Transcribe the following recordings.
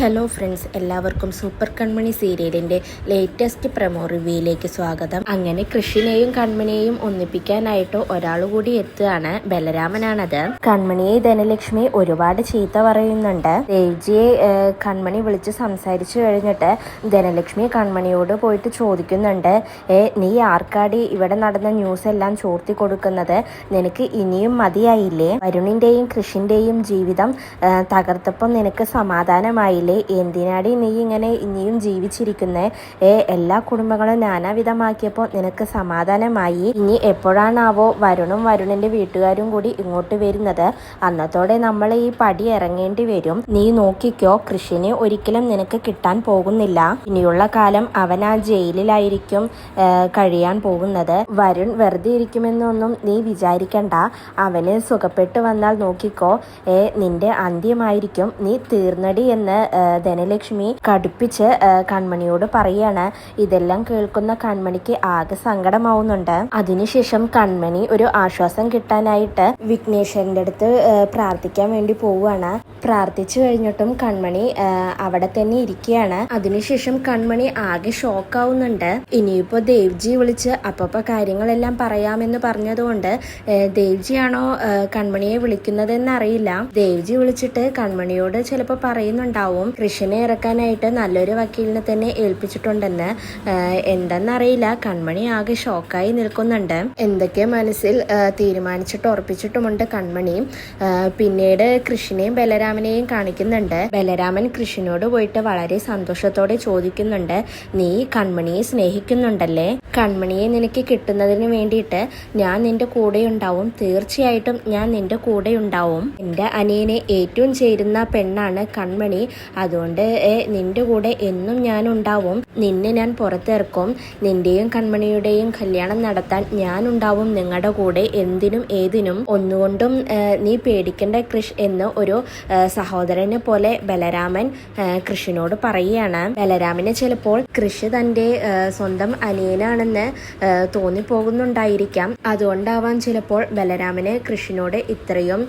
Hello friends എല്ലാവർക്കും super Kanmani സീരിയലിന്റെ latest promo റിവ്യൂയിലേക്ക് സ്വാഗതം. അങ്ങനെ കൃഷിനെയും കൺമണിയെയും ഒന്നിപ്പിക്കാനായിട്ട് ഒരാൾ കൂടി എത്തുകയാണ്. ബലരാമനാണത്. കൺമണിയെ ധനലക്ഷ്മി ഒരുപാട് ചീത്ത പറയുന്നുണ്ട്. ദേവ്ജിയെ കൺമണി വിളിച്ച് സംസാരിച്ചു കഴിഞ്ഞിട്ട് ധനലക്ഷ്മി കൺമണിയോട് പോയിട്ട് ചോദിക്കുന്നുണ്ട് ഏ നീ ആർക്കാടി ഇവിടെ നടന്ന ന്യൂസ് എല്ലാം ചോർത്തി കൊടുക്കുന്നത്? നിനക്ക് ഇനിയും മതിയായില്ലേ? വരുണിന്റെയും കൃഷിന്റെയും ജീവിതം തകർത്തപ്പം തകർത്തപ്പോൾ നിനക്ക് സമാധാനമായില്ലേ? എന്തിനാടി നീ ഇങ്ങനെ ഇനിയും ജീവിച്ചിരിക്കുന്നേ? ഏ എല്ലാ കുടുംബങ്ങളും നാനാവിധമാക്കിയപ്പോൾ നിനക്ക് സമാധാനമായി. ഇനി എപ്പോഴാണാവോ വരുണും വരുണിന്റെ വീട്ടുകാരും കൂടി ഇങ്ങോട്ട് വരുന്നത്? അന്നത്തോടെ നമ്മൾ ഈ പടി ഇറങ്ങേണ്ടി വരും. നീ നോക്കിക്കോ കൃഷിനെ ഒരിക്കലും നിനക്ക് കിട്ടാൻ പോകുന്നില്ല. ഇനിയുള്ള കാലം അവൻ ആ ജയിലിലായിരിക്കും കഴിയാൻ പോകുന്നത്. വരുൺ വെറുതെ ഇരിക്കുമെന്നൊന്നും നീ വിചാരിക്കണ്ട. അവന് സുഖപ്പെട്ട് വന്നാൽ നോക്കിക്കോ ഏ നിന്റെ അന്ത്യമായിരിക്കും. നീ തീർന്നടി എന്ന് ധനലക്ഷ്മി കടുപ്പിച്ച് കൺമണിയോട് പറയാണ് ഇതെല്ലാം കേൾക്കുന്ന കൺമണിക്ക് ആകെ സങ്കടമാവുന്നുണ്ട്. അതിനുശേഷം കൺമണി ഒരു ആശ്വാസം കിട്ടാനായിട്ട് വിഘ്നേശ്വരന്റെ അടുത്ത് പ്രാർത്ഥിക്കാൻ വേണ്ടി പോവുകയാണ്. പ്രാർത്ഥിച്ചു കഴിഞ്ഞിട്ടും കൺമണി അവിടെ തന്നെ ഇരിക്കുകയാണ്. അതിനുശേഷം കൺമണി ആകെ ഷോക്കാവുന്നുണ്ട്. ഇനിയിപ്പോ ദേവ്ജി വിളിച്ച് അപ്പപ്പ കാര്യങ്ങളെല്ലാം പറയാമെന്ന് പറഞ്ഞതുകൊണ്ട് ദേവ്ജി ദേവ്ജിയാണോ കൺമണിയെ വിളിക്കുന്നത് എന്നറിയില്ല ദേവ്ജി വിളിച്ചിട്ട് കൺമണിയോട് ചിലപ്പോൾ പറയുന്നുണ്ടാവും. കൃഷിനെ ഇറക്കാനായിട്ട് നല്ലൊരു വക്കീലിനെ തന്നെ ഏൽപ്പിച്ചിട്ടുണ്ടെന്ന് എന്തെന്നറിയില്ല. കൺമണി ആകെ ഷോക്കായി നിൽക്കുന്നുണ്ട്. എന്തൊക്കെ മനസ്സിൽ തീരുമാനിച്ചിട്ട് ഉറപ്പിച്ചിട്ടുമുണ്ട് കൺമണി. പിന്നീട് കൃഷിനെയും ബലരാമനെയും കാണിക്കുന്നുണ്ട്. ബലരാമൻ കൃഷ്ണനോട് പോയിട്ട് വളരെ സന്തോഷത്തോടെ ചോദിക്കുന്നുണ്ട് നീ കൺമണിയെ സ്നേഹിക്കുന്നുണ്ടല്ലേ? കൺമണിയെ നിനക്ക് കിട്ടുന്നതിന് വേണ്ടിയിട്ട് ഞാൻ നിന്റെ കൂടെ ഉണ്ടാവും. തീർച്ചയായിട്ടും ഞാൻ നിന്റെ കൂടെ ഉണ്ടാവും. എന്റെ അനിയനെ ഏറ്റവും ചേരുന്ന പെണ്ണാണ് കൺമണി. അതുകൊണ്ട് നിന്റെ കൂടെ എന്നും ഞാൻ ഉണ്ടാവും. നിന്നെ ഞാൻ പുറത്തിറക്കും. നിന്റെയും കൺമണിയുടെയും കല്യാണം നടത്താൻ ഞാൻ ഉണ്ടാവും നിങ്ങളുടെ കൂടെ എന്തിനും ഏതിനും. ഒന്നുകൊണ്ടും നീ പേടിക്കേണ്ട കൃഷ് എന്ന് ഒരു സഹോദരനെ പോലെ ബലരാമൻ കൃഷിനോട് പറയുകയാണ്. ബലരാമന് ചിലപ്പോൾ കൃഷി തന്റെ സ്വന്തം അനിയനാണെന്ന് തോന്നിപ്പോകുന്നുണ്ടായിരിക്കാം. അതുകൊണ്ടാവാം ചിലപ്പോൾ ബലരാമന് കൃഷിനോട് ഇത്രയും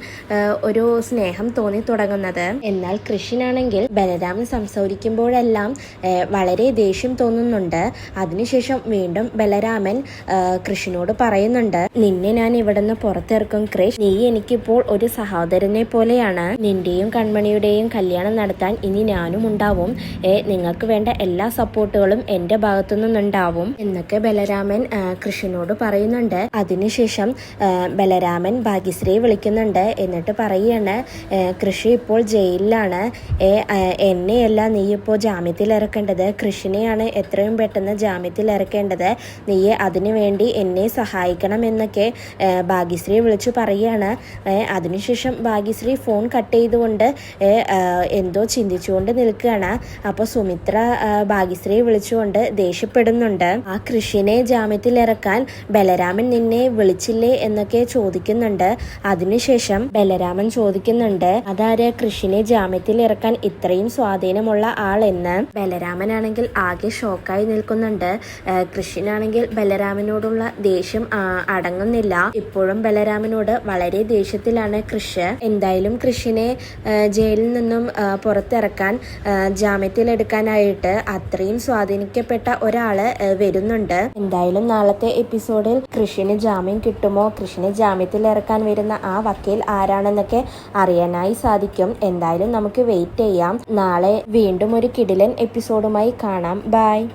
ഒരു സ്നേഹം തോന്നി തുടങ്ങുന്നത് എന്നാൽ കൃഷിനാണെങ്കിൽ ബലരാമൻ സംസാരിക്കുമ്പോഴെല്ലാം വളരെ ദേഷ്യം തോന്നുന്നുണ്ട്. അതിനുശേഷം വീണ്ടും ബലരാമൻ കൃഷിനോട് പറയുന്നുണ്ട് നിന്നെ ഞാൻ ഇവിടുന്ന് പുറത്തിറക്കും കൃഷ്. നീ എനിക്കിപ്പോൾ ഒരു സഹോദരനെ പോലെയാണ്. നിന്റെയും കൺമണിയുടെയും കല്യാണം നടത്താൻ ഇനി ഞാനും ഉണ്ടാവും. നിങ്ങൾക്ക് വേണ്ട എല്ലാ സപ്പോർട്ടുകളും എന്റെ ഭാഗത്തു നിന്നുണ്ടാവും എന്നൊക്കെ ബലരാമൻ കൃഷിനോട് പറയുന്നുണ്ട്. അതിനുശേഷം ബലരാമൻ ഭാഗ്യശ്രീയെ വിളിക്കുന്നുണ്ട്. എന്നിട്ട് പറയാണ് കൃഷി ഇപ്പോൾ ജയിലിലാണ്. എന്നെയല്ല നീ ഇപ്പോൾ ജാമ്യത്തിൽ ഇറക്കേണ്ടത്. കൃഷിനെയാണ് എത്രയും പെട്ടെന്ന് ജാമ്യത്തിൽ ഇറക്കേണ്ടത്? നീ അതിനു വേണ്ടി എന്നെ സഹായിക്കണം എന്നൊക്കെ ഭാഗ്യശ്രീ വിളിച്ചു പറയുകയാണ് അതിനുശേഷം ഭാഗ്യശ്രീ ഫോൺ കട്ട് ചെയ്തുകൊണ്ട് എന്തോ ചിന്തിച്ചുകൊണ്ട് നിൽക്കുകയാണ്. അപ്പോൾ സുമിത്ര ഭാഗ്യശ്രീ വിളിച്ചുകൊണ്ട് ദേഷ്യപ്പെടുന്നുണ്ട്. ആ കൃഷിനെ ജാമ്യത്തിൽ ഇറക്കാൻ ബലരാമൻ നിന്നെ വിളിച്ചില്ലേ എന്നൊക്കെ ചോദിക്കുന്നുണ്ട്. അതിനുശേഷം ബലരാമൻ ചോദിക്കുന്നുണ്ട് അതാര് കൃഷിനെ ജാമ്യത്തിൽ ഇറക്കാൻ ഇത്രയും സ്വാധീനമുള്ള ആൾ ആളെന്ന്? ബലരാമനാണെങ്കിൽ ആകെ ഷോക്കായി നിൽക്കുന്നുണ്ട്. കൃഷ്ണനാണെങ്കിൽ ബലരാമനോടുള്ള ദേഷ്യം അടങ്ങുന്നില്ല. ഇപ്പോഴും ബലരാമനോട് വളരെ ദേഷ്യത്തിലാണ് കൃഷ് എന്തായാലും കൃഷിനെ ജയിലിൽ നിന്നും പുറത്തിറക്കാൻ ജാമ്യത്തിലെടുക്കാനായിട്ട് അത്രയും സ്വാധീനിക്കപ്പെട്ട ഒരാൾ വരുന്നുണ്ട്. എന്തായാലും നാളത്തെ എപ്പിസോഡിൽ കൃഷിന് ജാമ്യം കിട്ടുമോ? കൃഷിനെ ജാമ്യത്തിൽ ഇറക്കാൻ വരുന്ന ആ വക്കീൽ ആരാണെന്നൊക്കെ അറിയാനായി സാധിക്കും. എന്തായാലും നമുക്ക് വെയിറ്റ് ചെയ്യാം. നാളെ വീണ്ടും ഒരു കിടിലൻ എപ്പിസോഡുമായി കാണാം. bye.